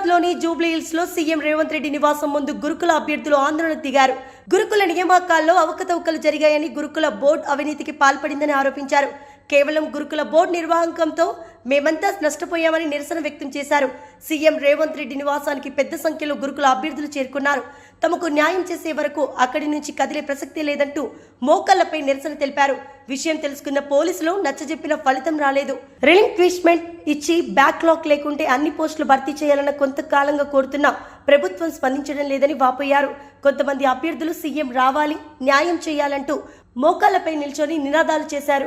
లోని జూబ్లీ హిల్స్లో సీఎం రేవంత్ రెడ్డి నివాసం ముందు గురుకుల అభ్యర్థులు ఆందోళన దిగారు గురుకుల నియామకాల్లో అవకతవకలు జరిగాయని గురుకుల బోర్డు అవినీతికి పాల్పడిందని ఆరోపించారు. కేవలం గురుకుల బోర్డు నిర్వాహకంతో మేమంతా నష్టపోయామని నిరసన వ్యక్తం చేశారు. సీఎం రేవంత్ రెడ్డి నివాసానికి పెద్ద సంఖ్యలో గురుకుల అభ్యర్థులు చేరుకున్నారు. తమకు న్యాయం చేసే వరకు అక్కడి నుంచి కదిలే ప్రసక్తే లేదంటూ మోకాళ్ళపై నిరసన తెలిపారు. విషయం తెలుసుకున్న పోలీసులు నచ్చజెప్పిన ఫలితం రాలేదు. రిలింక్విష్మెంట్ ఇచ్చి బ్యాక్లాగ్ లేకుంటే అన్ని పోస్టులు భర్తీ చేయాలన్న కొంతకాలంగా కోరుతున్నా ప్రభుత్వం స్పందించడం లేదని వాపోయారు. కొంతమంది అభ్యర్థులు సీఎం రావాలి న్యాయం చేయాలంటూ మోకాళ్ళపై నిల్చొని నినాదాలు చేశారు.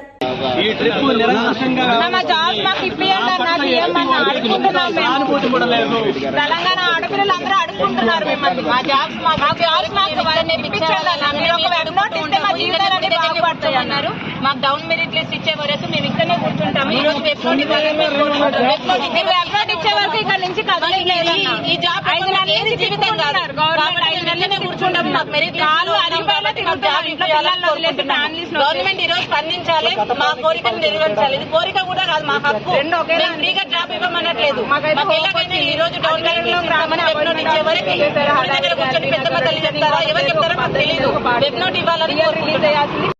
ఈ ట్రిప్ తెలంగాణ ఆడపిల్లలు అందరూ మిమ్మల్ని. మా జాబ్స్ మా జాబ్స్ మాకు అన్నారు. మాకు డౌన్ మెరిట్ లిస్ట్ ఇచ్చే వరకు మేము ఇక్కడనే కూర్చుంటాము. ఈ రోజు web note. Web note note ఇచ్చే వరకు ఇక్కడ నుంచి ఈ జాబ్ ఐదు నెలల జీవితం కాదు గవర్నమెంట్ ఐదు నెలలనే కూర్చుంటాం మాకు మెరిట్ తిరుగుతున్నారు ఇంట్లో పిల్లల్ని వదిలేసి ఫ్యామిలీస్ గవర్నమెంట్ ఈ రోజు స్పందించాలి. మా కోరికను నెరవేర్చాలి. ఇది కోరిక కూడా కాదు మా హక్కు. మేము ఫ్రీగా జాబ్ ఇవ్వమనట్లేదు. మాకు ఎలాగైనా ఈ రోజు డౌన్ వెబ్ నోట్ ఇచ్చే వరకు ఊరి దగ్గర కూర్చొని పెద్దమ్మ తల్లి చెప్తారా? ఎవరు చెప్తారో మాకు తెలియదు. వెబ్ నోట్ ఇవ్వాలని